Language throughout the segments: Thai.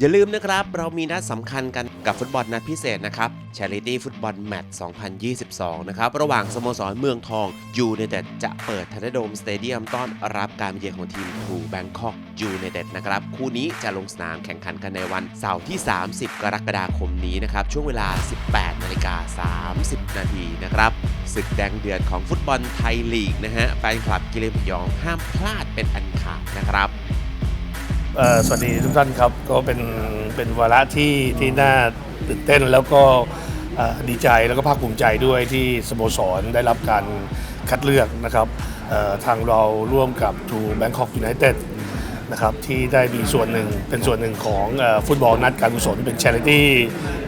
อย่าลืมนะครับ เรามีนัดสำคัญกันกับฟุตบอลนัดพิเศษนะครับ Charity ฟุตบอลแมตช์2022 นะครับ ระหว่างสโมสรเมืองทองยูไนเต็ดจะเปิดทันโดมสเตเดียมต้อนรับการมาเยือนของทีมทูแบงคอกยูไนเต็ดนะครับ คู่นี้จะลงสนามแข่งขันกันในวันเสาร์ที่ 30 กรกฎาคมนี้นะครับ ช่วงเวลา 18นาฬิกา30 นาทีนะครับศึกแดงเดือดของฟุตบอลไทยลีกนะฮะแฟนคลับกิเลนพยองห้ามพลาดเป็นอันขาดนะครับ สวัสดีทุกท่านครับ ก็เป็นเป็นวาระที่ที่น่าตื่นเต้นแล้วก็ดีใจแล้วก็ภาคภูมิใจด้วยที่สโมสรได้รับการคัดเลือกนะครับทางเราร่วมกับ True Bangkok United นะครับที่ได้มีส่วนหนึ่งเป็นส่วนหนึ่งของอฟุตบอลนัดการกุศลเป็น Charity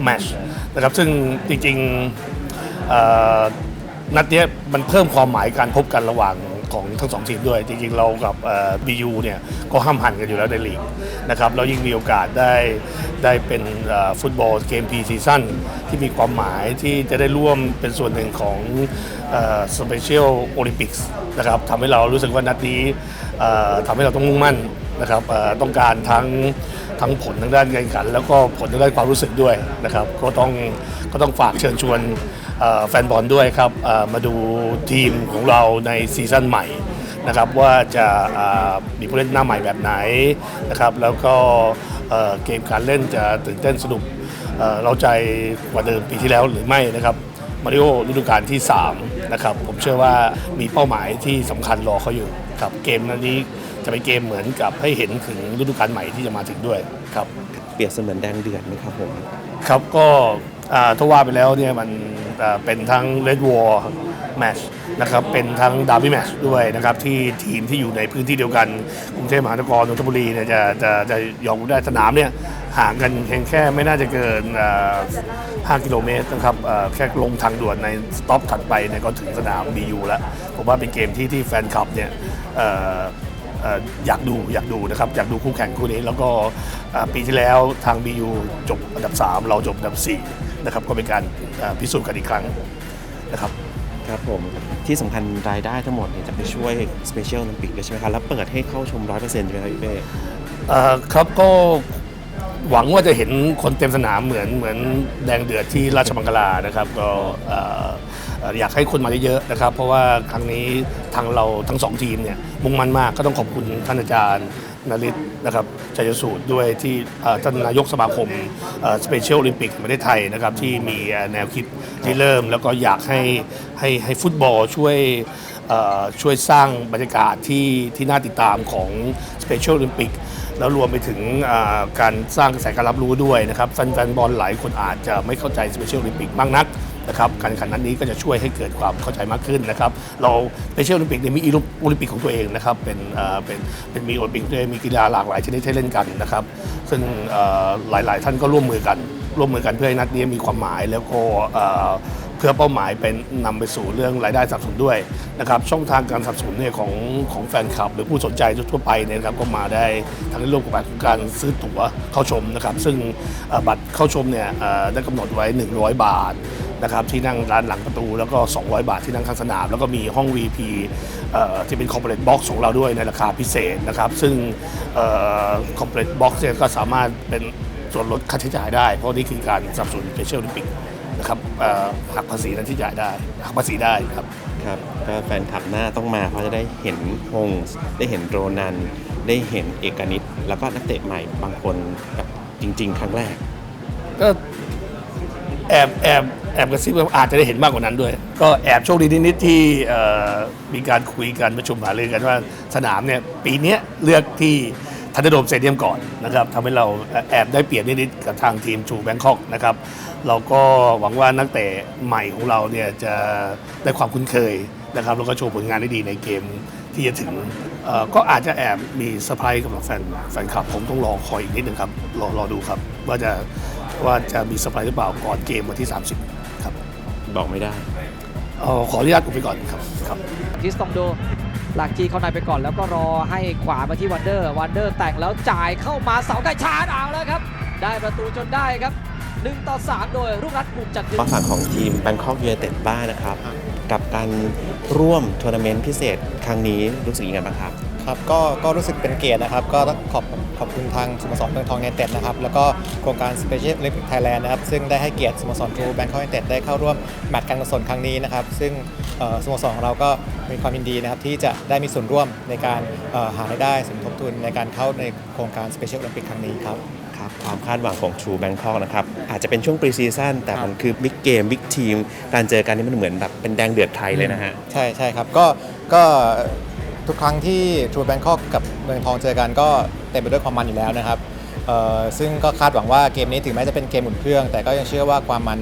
Match นะครับซึ่งจริงๆนัดเนี้ยมันเพิ่มความหมายการพบกันระหว่าง ของทั้งสองทีมด้วย จริงๆ เรากับบียูเนี่ยก็ห้ามหันกันอยู่แล้วในลีกนะครับเรายิ่งมีโอกาสได้ได้เป็นฟุตบอลเกมพีซีซั่นที่มีความหมายที่จะได้ร่วมเป็นส่วนหนึ่งของสเปเชียลโอลิมปิกส์นะครับทำให้เรารู้สึกว่านัดนี้ทำให้เราต้องมุ่งมั่นนะครับต้องการทั้ง ทั้งผลทางด้านการแข่งขัน แล้วก็ผลทางด้านความรู้สึกด้วยนะครับก็ต้องก็ต้องฝากเชิญชวนแฟนบอลด้วยครับมาดูทีมของเราในซีซั่นใหม่นะครับว่าจะมีผู้เล่นหน้าใหม่แบบไหนนะครับแล้วก็เกมการเล่นจะตื่นเต้นสนุกเอ่อเราใจกว่าเดิมปีที่แล้วหรือไม่นะครับมาริโอฤดูกาลที่3นะครับผมเชื่อว่ามีเป้าหมายที่สำคัญรอเขาอยู่ครับเกมนั้นนี้ จะเป็นเกมเหมือนกับให้เห็นถึงฤดูกาลใหม่ที่จะมาถึงด้วยครับเปรียบเสมือนแดงเดือดไหมครับผมครับก็อ่าถ้าว่าไปแล้วเนี่ยมันอ่าเป็นทั้ง Red War Match นะครับเป็นทั้ง Derby Match ด้วยนะครับที่ทีมที่อยู่ในพื้นที่เดียวกันกรุงเทพมหานครนนทบุรีเนี่ยจะจะจะยอมได้สนามเนี่ยห่างกันเพียงแค่ไม่น่าจะเกินอ่า5กิโลเมตรนะครับอ่าแค่ลงทางด่วนในสต็อปถัดไปเนี่ยก็ถึงสนาม BU แล้ว ผมว่าเป็นเกมที่ที่แฟนคลับเนี่ยเอ่อเอ่ออยากดูอยากดูนะครับอยากดูคู่แข่งคู่นี้ แล้วก็อ่าปีที่แล้วทาง BU จบอันดับ 3 เราจบอันดับ4นะครับก็เป็นการอ่าพิสูจน์กันอีกครั้งนะครับครับผมที่สำคัญรายได้ทั้งหมดเนี่ยจะไปช่วย Special Olympic ด้วยใช่ไหมครับแล้วเปิดให้เข้าชม 100%ใช่ไหมครับพี่เป้เอ่อครับก็ หวังว่าจะเห็นคนเต็มสนามเหมือนเหมือนแดงเดือดที่ราชมังคลานะครับก็อยากให้คนมาเยอะๆนะครับ เพราะว่าครั้งนี้ทางเราทั้งสองทีมเนี่ยมุ่งมั่นมากก็ต้องขอบคุณท่านอาจารย์นริศนะครับชัยสูตรด้วยที่ท่านนายกสมาคมสเปเชียลโอลิมปิกแห่งประเทศไทยนะครับที่มีแนวคิดที่เริ่ม แล้วก็อยากให้ให้ให้ฟุตบอลช่วยช่วยสร้างบรรยากาศที่ที่น่าติดตามของ Special Olympic แล้วรวมไปถึงการสร้างกระแสการรับรู้ด้วยนะครับแฟนบอลหลายคนอาจจะไม่เข้าใจ Special Olympic มากนักนะครับการแข่งขันนั้นนี้ก็จะช่วยให้เกิดความเข้าใจมากขึ้นนะครับ เรา Special Olympic เนี่ยมีโอลิมปิกของตัวเองนะครับ เป็นเป็นเป็นมีโอลิมปิกของตัวเองมีกีฬาหลากหลายชนิดให้เล่นกันนะครับ ซึ่งหลาย ๆ ท่านก็ร่วมมือกัน ร่วมมือกันเพื่อให้นัดนี้มีความหมายแล้วก็ พื่อเป้าหมายเป็นนำไปสู่เรื่องรายได้สนับสนุนด้วยนะครับช่องทางการสนับสนุนเนี่ยของของแฟนคลับ หรือผู้สนใจทั่วไปเนี่ยครับก็มาได้ทั้งในเรื่องของการซื้อตั๋วเข้าชมนะครับ ซึ่งบัตรเข้าชมเนี่ยได้กำหนดไว้ 100 บาทนะครับที่นั่งร้านหลังประตูแล้วก็ 200 บาทที่นั่งข้างสนาม แล้วก็มีห้อง VP ที่เป็น corporate box ของเราด้วยในราคาพิเศษนะครับ ซึ่งเอ่อ corporate box เนี่ยก็สามารถเป็นส่วนลดค่าใช้จ่ายได้ เพราะนี่คือการสนับสนุน Special Olympic นะครับเอ่อหักภาษีนั้นที่จ่ายได้หักภาษีได้ครับครับก็แฟนคลับหน้าต้องมาเพราะจะได้เห็นฮงส์ได้เห็นโรนัน ได้เห็นเอกนิตแล้วก็นักเตะใหม่บางคนแบบจริง ๆ ครั้งแรก ก็แอบแอบแอบกระซิบว่าอาจจะได้เห็นมากกว่านั้นด้วย ก็แอบโชคดีนิดๆที่เอ่อมีการคุยกันประชุมหารือกันว่าสนามเนี่ยปีเนี้ยเลือกที่ ทันเดอร์โดมสเตเดียมก่อนนะครับทำให้เราแอบได้เปรียบนิดๆกับทางทีมชูแบงคอกนะครับเราก็หวังว่านักเตะใหม่ของเราเนี่ยจะได้ความคุ้นเคยนะครับแล้วก็โชว์ผลงานได้ดีในเกมที่จะถึงเอ่อก็อาจจะแอบมีเซอร์ไพรส์กับแฟนแฟนคลับผมต้องรอคอยอีกนิดนึงครับรอรอดูครับ ว่าจะว่าจะมีเซอร์ไพรส์หรือเปล่าก่อนเกมวันที่ 30 ครับ บอกไม่ได้เอ่อขออนุญาตอุบไปก่อนครับครับทิสตองโด หลักจีเข้าในไปก่อนแล้วก็รอให้ขวามาที่วันเดอร์ วันเดอร์แต่งแล้วจ่ายเข้ามาเสาไกลชาร์จเอาแล้วครับ ได้ประตูจนได้ครับ1ต่อ 3 โดยรุ่งรัตน์ภูมิจัดทร์มฝั่งของทีมแบงคอกยูไนเต็ดบ้านนะครับ กับการร่วมทัวร์นาเมนต์พิเศษครั้งนี้รู้สึกยังไงบ้างครับ ครับก็ก็รู้สึกเป็นเกียรตินะครับ ก็ต้องขอบขอบคุณทางสโมสรเมืองทองยูไนเต็ดนะครับ แล้วก็โครงการ Special Olympic Thailand นะครับ ซึ่งได้ให้เกียรติสโมสรทรูแบงคอกยูไนเต็ดได้เข้าร่วมแมตช์การกุศลครั้งนี้นะครับ ซึ่งเอ่อสโมสรของเราก็มีความยินดีนะครับ ที่จะได้มีส่วนร่วมในการเอ่อหารายได้สมทบทุนในการเข้าในโครงการ Special Olympic ครั้งนี้ครับ ครับความคาดหวังของ True Bangkok นะครับ อาจจะเป็นช่วง pre season แต่มันคือบิ๊กเกมบิ๊กทีม การเจอกันนี่มันเหมือนแบบเป็นแดงเดือดไทยเลยนะฮะ ใช่ใช่ครับก็ก็ ทุกครั้งที่ True Bangkok กับเมืองทองเจอกันก็เต็มไปด้วยความมันอยู่แล้วนะครับซึ่งก็คาดหวังว่าเกมนี้ถึงแม้จะเป็นเกมอุ่นเครื่อง แต่ก็ยังเชื่อว่าความมัน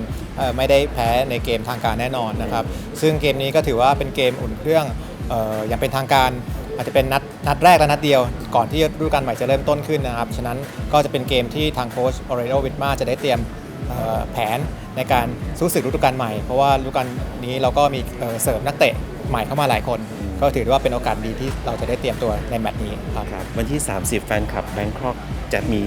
ไม่ได้แพ้ในเกมทางการแน่นอนนะครับซึ่งเกมนี้ก็ถือว่าเป็นเกมอุ่นเครื่องออย่างเป็นทางการอาจจะเป็นนัดนัดแรกและนัดเดียว ก่อนที่ฤดูกาลใหม่จะเริ่มต้นขึ้นนะครับ ฉะนั้นก็จะเป็นเกมที่ทางโค้ชออเรโอวิทมาจะได้เตรียมแผนในการสู้ศึกฤดูกาลใหม่ เพราะว่าฤดูกาลนี้เราก็มีเสริมนักเตะใหม่เข้ามาหลายคน ก็ถือว่าเป็นโอกาสดีที่เราจะได้เตรียมตัวในแมตช์นี้ครับครับวันที่ 30 แฟนคลับแบงคอกจะมี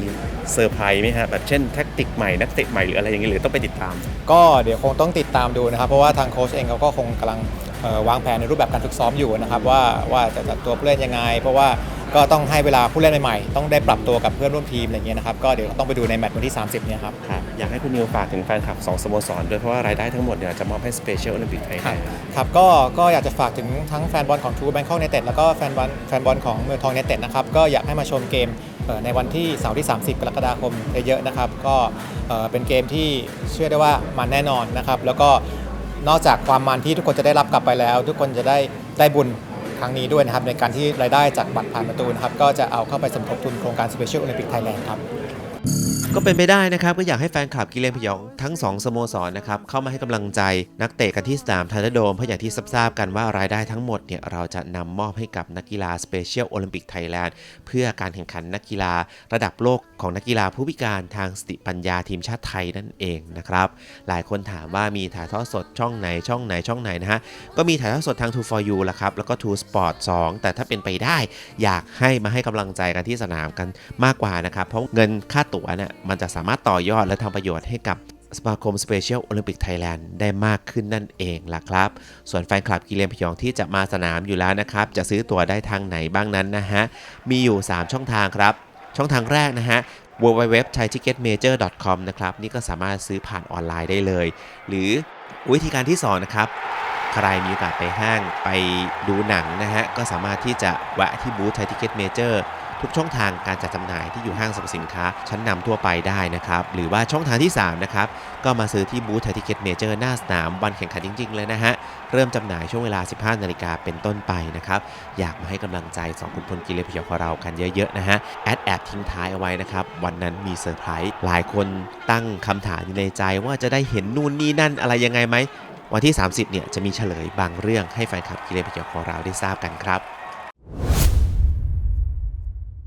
เซอร์ไพรส์ไหมฮะแบบเช่นแท็กติกใหม่นักเตะใหม่หรืออะไรอย่างเงี้ยหรือต้องไปติดตาม ก็เดี๋ยวคงต้องติดตามดูนะครับ เพราะว่าทางโค้ชเองเขาก็คงกำลังเอ่อวางแผนในรูปแบบการฝึกซ้อมอยู่นะครับว่าว่าจะจัดตัวผู้เล่นยังไง เพราะว่า ก็ต้องให้เวลาผู้เล่นใหม่ๆ ต้องได้ปรับตัวกับเพื่อนร่วมทีมอะไรเงี้ยนะครับ ก็เดี๋ยวต้องไปดูในแมตช์วันที่ 30เนี่ยครับ ครับอยากให้คุณนิวฝากถึงแฟนคลับ2สโมสรด้วยเพราะว่ารายได้ทั้งหมดเนี่ยจะมอบให้ Special Olympic ไทยครับครับก็ก็อยากจะฝากถึงทั้งแฟนบอลของทูแบงคอก n นเต็ดแล้วก็แฟนบอลแฟนบอลของเมืองทอง n นเต็ดนะครับก็อยากให้มาชมเกมเอ่อในวันที่เสาร์ที่ 30 กรกฎาคมเยอะๆนะครับ ก็เอ่อเป็นเกมที่เชื่อได้ว่ามันแน่นอนนะครับ แล้วก็นอกจากความมันที่ทุกคนจะได้รับกลับไปแล้ว ทุกคนจะได้ได้บุญ ครั้งนี้ด้วยนะครับในการที่รายได้จากบัตรผ่านประตูนะครับก็จะเอาเข้าไปสมทบทุนโครงการ Special Olympic Thailand ครับ ก็เป็นไปได้นะครับ ก็อยากให้แฟนคลับกิเลนพยองทั้ง 2 สโมสรนะครับ เข้ามาให้กำลังใจนักเตะกันที่สนามทันโดม เพราะอย่างที่ทราบกันว่ารายได้ทั้งหมดเนี่ยเราจะนำมอบให้กับนักกีฬา Special Olympic Thailand เพื่อการแข่งขันนักกีฬาระดับโลกของนักกีฬาผู้พิการทางสติปัญญาทีมชาติไทยนั่นเองนะครับหลายคนถามว่ามีถ่ายทอดสดช่องไหนช่องไหนช่องไหนนะฮะก็มีถ่ายทอดสดทาง True for You ละครับแล้วก็ True Sport 2 แต่ถ้าเป็นไปได้ อยากให้มาให้กำลังใจกันที่สนามกันมากกว่านะครับเพราะเงินค่าตั๋วเนี่ยมันจะสามารถต่อยอดและทำประโยชน์ให้กับสมาคม Special Olympic Thailand ได้มากขึ้นนั่นเองล่ะครับ ส่วนแฟนคลับกีเลนพยองที่จะมาสนามอยู่แล้วนะครับ จะซื้อตั๋วได้ทางไหนบ้างนั้นนะฮะ มีอยู่ 3 ช่องทางครับ ช่องทางแรกนะฮะ www.thaiticketmajor.com นะครับ นี่ก็สามารถซื้อผ่านออนไลน์ได้เลย หรือวิธีการที่ 2 นะครับ ใครมีโอกาสไปห้างไปดูหนังนะฮะ ก็สามารถที่จะแวะที่บูธไทยทิเก็ตเมเจอร์ ทุกช่องทางการจัดจำหน่ายที่อยู่ห้างสรรพสินค้า ชั้นนำทั่วไปได้นะครับ หรือว่าช่องทางที่ 3 นะครับ ก็มาซื้อที่บูธไททิเก็ตเมเจอร์หน้าสนามวันแข่งขันจริง ๆ เลยนะฮะ เริ่มจำหน่ายช่วงเวลา 15 นาฬิกาเป็นต้นไปนะครับ อยากมาให้กำลังใจ 2 คุณพลกิเลพยองของเรากันเยอะๆนะฮะ แอดแอบทิ้งท้ายเอาไว้นะครับ วันนั้นมีเซอร์ไพรส์หลายคนตั้งคำถามในใจว่าจะได้เห็นนู่นนี่นั่นอะไรยังไงไหมวันที่ 30 เนี่ยจะมีเฉลยบางเรื่องให้แฟนคลับกิเลพยองของเราได้ทราบกันครับ